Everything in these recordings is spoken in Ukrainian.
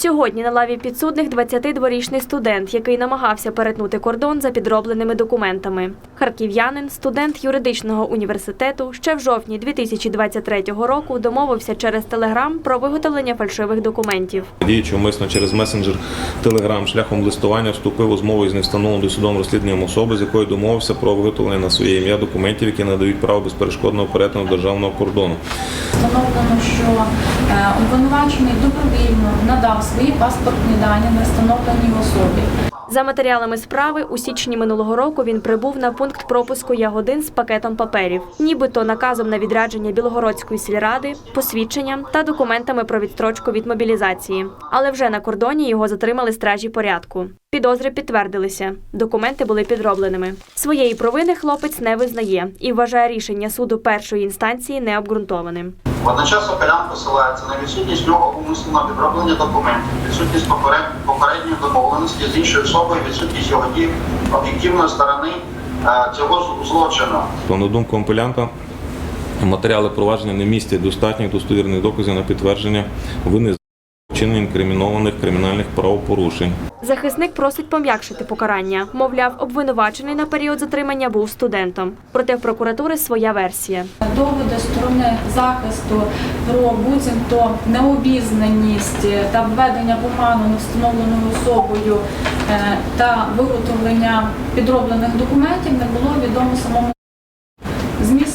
Сьогодні на лаві підсудних 22-річний студент, який намагався перетнути кордон за підробленими документами. Харків'янин, студент юридичного університету, ще в жовтні 2023 року домовився через телеграм про виготовлення фальшивих документів. Діючи умисно через месенджер Telegram шляхом листування вступив у змову із невстановленою судом розслідуванням особи, з якою домовився про виготовлення на своє ім'я документів, які надають право безперешкодного перетину державного кордону. Встановлено, що е, обвинувачений добровільно надав свої паспортні дані на встановленій особі. За матеріалами справи у січні минулого року він прибув на пункт пропуску Ягодин з пакетом паперів, нібито наказом на відрядження Білогородської сільради, посвідченням та документами про відстрочку від мобілізації. Але вже на кордоні його затримали стражі порядку. Підозри підтвердилися. Документи були підробленими. Своєї провини хлопець не визнає і вважає рішення суду першої інстанції необґрунтованим. Водночас апелянт посилається на відсутність нього умисленого підроблення документів, відсутність попередньої домовленості з іншою особою, відсутність його дій об'єктивної сторони е, цього злочину. На думку компілянта, матеріали провадження не містять достатніх достовірних доказів на підтвердження вини вчинення інкримінованих кримінальних правопорушень. Захисник просить пом'якшити покарання. Мовляв, обвинувачений на період затримання був студентом. Проте в прокуратури своя версія. Доводи сторони захисту про буцімто необізнаність та введення в оману невстановленою особою е, та виготовлення підроблених документів не було відомо самому.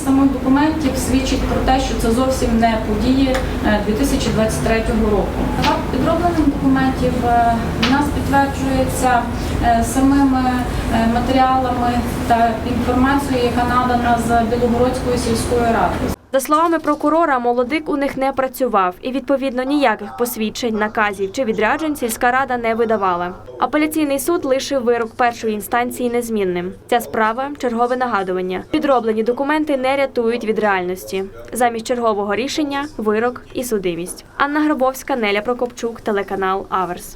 Самих документів свідчить про те, що це зовсім не події е, 2023 року. Факт підроблених документів е, в нас підтверджується е, самими е, матеріалами та інформацією, яка надана з Білогородської сільської ради. За словами прокурора, молодик у них не працював і відповідно ніяких посвідчень, наказів чи відряджень сільська рада не видавала. Апеляційний суд лишив вирок першої інстанції незмінним. Ця справа чергове нагадування. Підроблені документи не рятують від реальності. Замість чергового рішення вирок і судимість. Анна Гробовська, Неля Прокопчук, телеканал Аверс.